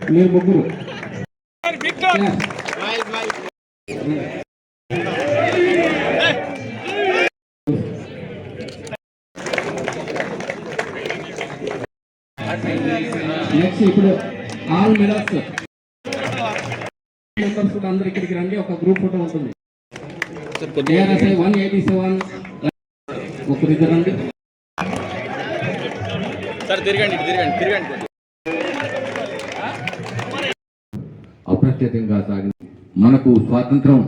మీరు ముగ్గురు. నెక్స్ట్ ఇప్పుడు ఆల్ మిలర్స్ మెంబర్స్ అందరు ఇక్కడికి రండి ఒక గ్రూప్ ఫోటో ఉంటుంది ఏఆర్ఎస్ఐ వన్ ఎయిటీ సెవెన్. తిరగండి తిరగండి తిరగండి. అప్రత్యతంగా సాగింది మనకు స్వాతంత్రం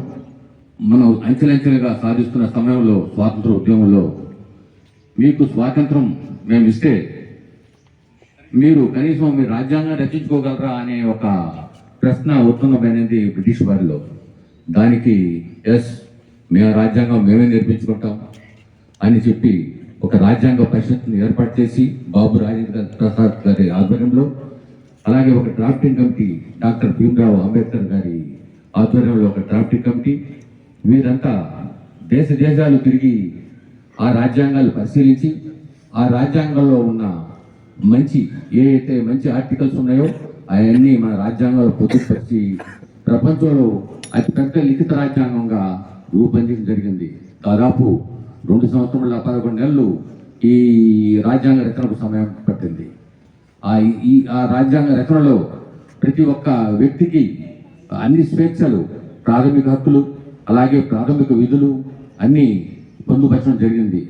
మనం అంచెలంచెలుగా సాధిస్తున్న సమయంలో స్వాతంత్ర ఉద్యమంలో మీకు స్వాతంత్రం మేము ఇస్తే మీరు కనీసం మీ రాజ్యాంగం రచించుకోగలరా అనే ఒక ప్రశ్న ఉత్పన్నమైనది బ్రిటిష్ వారిలో. దానికి ఎస్ మేము రాజ్యాంగం మేమే నిర్మించుకుంటాం అని చెప్పి ఒక రాజ్యాంగ పరిషత్ను ఏర్పాటు చేసి బాబు రాజేంద్ర ప్రసాద్ గారి ఆధ్వర్యంలో అలాగే ఒక drafting committee doctor Bhimrao Ambedkar గారి ఆధ్వర్యంలో ఒక డ్రాఫ్టింగ్ కమిటీ వీరంతా దేశ దేశాలు తిరిగి ఆ రాజ్యాంగాలు పరిశీలించి ఆ రాజ్యాంగంలో ఉన్న మంచి ఏ అయితే మంచి ఆర్టికల్స్ ఉన్నాయో అవన్నీ మన రాజ్యాంగంలో పొందుపరిచి ప్రపంచంలో అతిపెద్ద లిఖిత రాజ్యాంగంగా రూపొందించడం జరిగింది. దాదాపు రెండు సంవత్సరాల పదకొండు నెలలు ఈ రాజ్యాంగ రచనకు సమయం పట్టింది. ఆ ఈ ఆ రాజ్యాంగ రచనలో ప్రతి ఒక్క వ్యక్తికి అన్ని స్వేచ్ఛలు ప్రాథమిక హక్కులు అలాగే ప్రాథమిక విధులు అన్నీ పొందుపరచడం జరిగింది.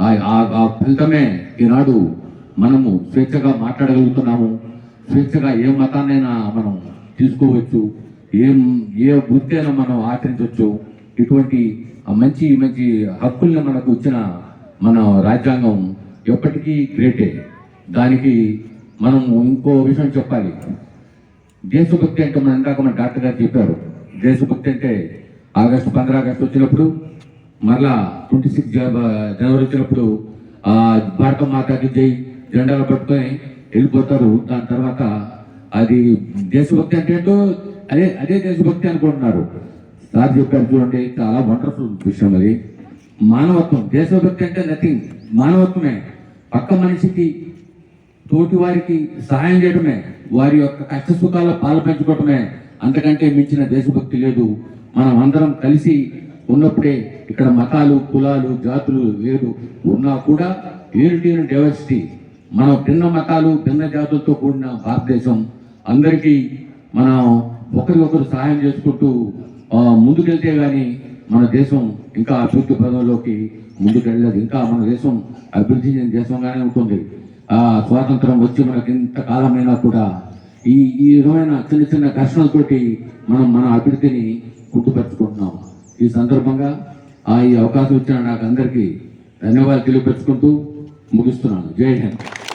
ఆ- ఆ- ఆ ఫలితమే ఈనాడు మనము స్వేచ్ఛగా మాట్లాడగలుగుతున్నాము. స్వేచ్ఛగా ఏ మతాన్నైనా మనం తీసుకోవచ్చు. ఏం ఏ వృత్తి అయినా మనం ఆచరించవచ్చు. ఇటువంటి మంచి మంచి హక్కుల్ని మనకు ఇచ్చిన మన రాజ్యాంగం ఎప్పటికీ గ్రేటే. దానికి మనం ఇంకో విషయం చెప్పాలి. దేశభక్తి అంటే మన ఇందాక మన డాక్టర్ గారు చెప్పారు. దేశభక్తి అంటే ఆగస్టు పంద్ర ఆగస్టు వచ్చినప్పుడు మరలా ట్వంటీ సిక్స్ జనవరి వచ్చినప్పుడు ఆ భారత మాతాకి జై జెండాలు పట్టుకొని వెళ్ళిపోతారు. దాని తర్వాత అది దేశభక్తి అంటే అదే అదే దేశభక్తి అనుకుంటున్నారు. సార్ చెప్పారు చూడండి చాలా వండర్ఫుల్ విషయం అది మానవత్వం దేశభక్తి అంటే నథింగ్ మానవత్వమే. పక్క మనిషికి తోటి వారికి సహాయం చేయడమే. వారి యొక్క కష్ట సుఖాల పాలు పంచుకోవడమే. అంతకంటే మించిన దేశభక్తి లేదు. మనం అందరం కలిసి ఉన్నప్పుడే ఇక్కడ మతాలు కులాలు జాతులు వేరు ఉన్నా కూడా యూనిటీ అండ్ డైవర్సిటీ మనం భిన్న మతాలు భిన్న జాతులతో కూడిన భారతదేశం. అందరికీ మనం ఒకరికొకరు సహాయం చేసుకుంటూ ముందుకెళ్తే కానీ మన దేశం ఇంకా అభివృద్ధి పదంలోకి ముందుకెళ్ళలేదు. ఇంకా మన దేశం అభివృద్ధి చెందిన దేశంగానే ఉంటుంది. ఆ స్వాతంత్రం వచ్చి మనకి ఇంత కాలమైనా కూడా ఈ ఈ విధమైన చిన్న చిన్న ఘర్షణలతోటి మనం మన అభివృద్ధిని గుర్తుపెట్టుకుంటున్నాం ఈ సందర్భంగా ఆ ఈ అవకాశం ఇచ్చిన నాకు అందరికీ ధన్యవాదాలు తెలియపరుచుకుంటూ ముగిస్తున్నాను. జై హింద్.